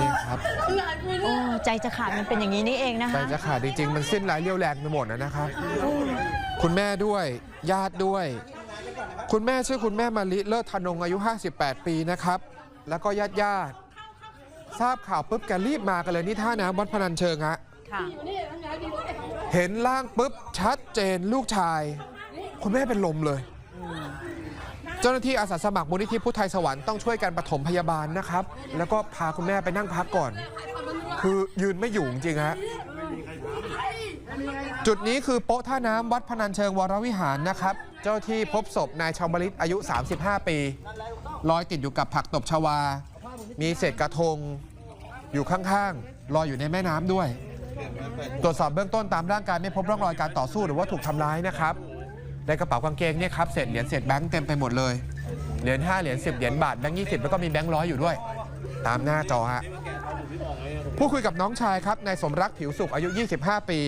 นี่ครับโอ้ใจจะขาดมันเป็นอย่างนี้นี่เองนะคะใจจะขาดจริงๆ มันเส้นหลายเรี่ยวแรงไปหมดนะนะครับ คุณแม่ด้วยญาติด้วย คุณแม่ชื่อคุณแม่มาริเลิศธนงอายุ 58 ปีนะครับ แล้วก็ญาติญาติทราบข่าวปุ๊บแกรีบมากันเลยนี่ท่าน้ำวัดพนันเชิงฮะะเห็นร่างปุ๊บชัดเจนลูกชาย คุณแม่เป็นลมเลย จ้าหน้าที่อาสาสมัครมูลนิธิพุทธไทยสวรรค์ต้องช่วยกันปฐมพยาบาลนะครับ แล้วก็พาคุณแม่ไปนั่งพักก่อน คือยืนไม่อยู่จริงฮะจุดนี้คือโป๊ะท่าน้ำวัดพนัญเชิงวรวิหารนะครับ เจ้าที่พบศพนายชาวมลิตอายุ 35 ปีลอยติดอยู่กับผักตบชวา มีเศษกระทง อยู่ข้างๆลอยอยู่ในแม่น้ำด้วย ตรวจสอบเบื้องต้นตามร่างกายไม่พบร่องรอยการต่อสู้หรือว่าถูกทำร้ายนะครับ ในกระเป๋ากางเกงเนี่ยครับเศษเหรียญเศษแบงค์เต็มไปหมดเลย เหรียญ5เหรียญ10 เหรียญบาทแบงค์20 แล้วก็มีแบงค์ร้อยอยู่ด้วย ตามหน้าจอฮะผู้คุยกับน้องชายครับนายสมรักผิวสุขอายุ 25 ปี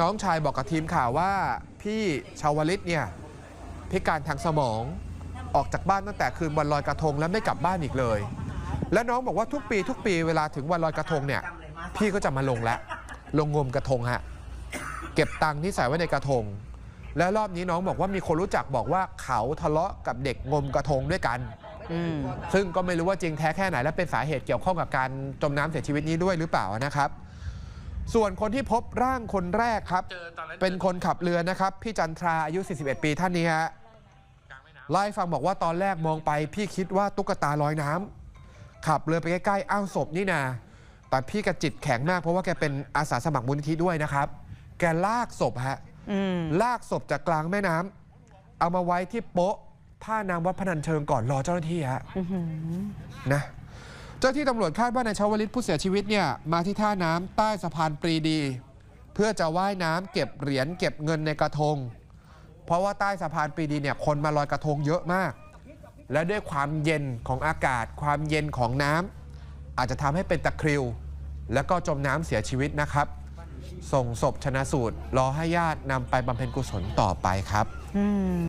น้องชายบอกกับทีมข่าวว่าพี่ชาวลิตเนี่ยพิการทางสมองออกจากบ้านตั้งแต่คืนวันลอยกระทงแล้วไม่กลับบ้านอีกเลย และน้องบอกว่าทุกปี ทุกปีเวลาถึงวันลอยกระทงเนี่ย พี่ก็จะมาลงแล้วลงงมกระทงฮะเก็บตังค์ที่ใส่ไว้ในกระทง และรอบนี้น้องบอกว่ามีคนรู้จักบอกว่าเขาทะเลาะกับเด็กงมกระทงด้วยกัน อืมซึ่งก็ไม่รู้ว่าจริงแท้แค่ไหนและเป็นสาเหตุเกี่ยวข้องกับการจมน้ำเสียชีวิตนี้ด้วยหรือเปล่านะครับ ส่วนคนที่พบร่างคนแรกครับ เป็นคนขับเรือนะครับ พี่จันทราอายุ 41 ปีท่านนี้ฮะเล่าให้ฟังบอกว่าตอนแรกมองไป พี่คิดว่าตุ๊กตาลอยน้ำขับเรือไปใกล้ๆอ้าวศพนี่นาแต่พี่กระจิตแข็งมากเพราะว่าแกเป็นอาสาสมัครมูลนิธิด้วยนะครับ แกลากศพฮะอืม ลากศพจากกลางแม่น้ำเอามาไว้ที่โป๊ะท่าน้ำวัดพนัญเชิงก่อนรอเจ้าหน้าที่ฮะนะเจ้าที่ตำรวจคาดว่านายชาวลิตผู้เสียชีวิตเนี่ยมาที่ท่าน้ำใต้สะพานปรีดี เพื่อจะว่ายน้ำเก็บเหรียญเก็บเงินในกระทง เพราะว่าใต้สะพานปรีดีเนี่ยคนมาลอยกระทงเยอะมาก และด้วยความเย็นของอากาศ ความเย็นของน้ำอาจจะทำให้เป็นตะคริว แล้วก็จมน้ำเสียชีวิตนะครับ ส่งศพชนะสูตร รอให้ญาตินำไปบำเพ็ญกุศลต่อไปครับ